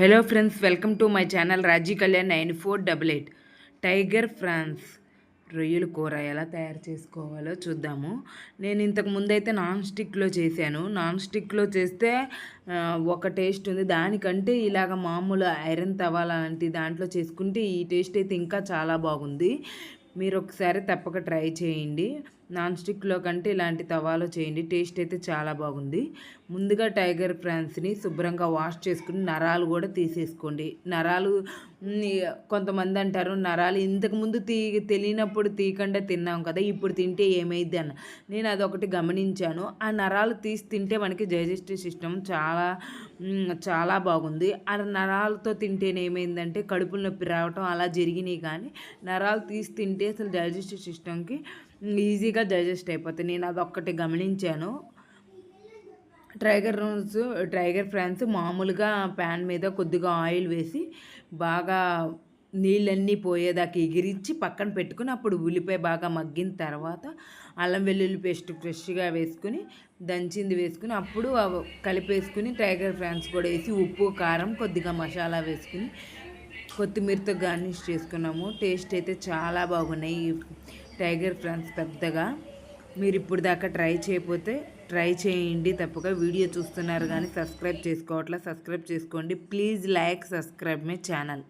Hello friends welcome to my channel Raji Kalyan nine four double eight. Tiger prawns రొయ్యల కూర ఎలా తయారు చేసుకోవాలో చూద్దాము. నేను ఇంతకు ముందైతే నాన్ స్టిక్లో చేశాను. నాన్ స్టిక్లో చేస్తే ఒక టేస్ట్ ఉంది. దానికంటే ఇలాగ మామూలు ఐరన్ తవా లాంటి దాంట్లో చేసుకుంటే ఈ టేస్ట్ అయితే ఇంకా చాలా బాగుంది. మీరు ఒకసారి తప్పక ట్రై చేయండి. నాన్ స్టిక్లో కంటే ఇలాంటి తవాలో చేయండి. టేస్ట్ అయితే చాలా బాగుంది. ముందుగా టైగర్ ఫ్రాన్స్ని శుభ్రంగా వాష్ చేసుకుని నరాలు కూడా తీసేసుకోండి. నరాలు కొంతమంది అంటారు నరాలు ఇంతకు ముందు తీ తెలియనప్పుడు తీయకుండా తిన్నాం కదా ఇప్పుడు తింటే ఏమైంది అన్న. నేను అదొకటి గమనించాను. ఆ నరాలు తీసి తింటే మనకి డైజెస్టివ్ సిస్టమ్ చాలా చాలా బాగుంది. ఆ నరాలతో తింటేనే ఏమైందంటే కడుపులో నొప్పి రావటం అలా జరిగినాయి కానీ నరాలు తీసి తింటే అసలు డైజెస్టివ్ సిస్టమ్కి ఈజీగా డైజెస్ట్ అయిపోతాయి. నేను అదొక్కటి గమనించాను. టైగర్ రోన్స్ టైగర్ ఫ్రాన్స్ మామూలుగా ప్యాన్ మీద కొద్దిగా ఆయిల్ వేసి బాగా నీళ్ళన్నీ పోయేదాకా ఎగిరించి పక్కన పెట్టుకుని అప్పుడు ఉల్లిపాయ బాగా మగ్గిన తర్వాత అల్లం వెల్లుల్లి పేస్ట్ ఫ్రెష్గా వేసుకుని దంచింది వేసుకుని అప్పుడు కలిపేసుకుని టైగర్ ఫ్రాన్స్ కూడా వేసి ఉప్పు కారం కొద్దిగా మసాలా వేసుకుని కొత్తిమీరతో గార్నిష్ చేసుకున్నాము. టేస్ట్ అయితే చాలా బాగున్నాయి. టైగర్ ఫ్రాన్స్ పెద్దగా. మీరు ఇప్పుడు దాకా ట్రై చేయకపోతే ట్రై చేయండి తప్పక. వీడియో చూస్తున్నారు కానీ సబ్స్క్రైబ్ చేసుకోవట్లా. సబ్స్క్రైబ్ చేసుకోండి. Please like subscribe my channel.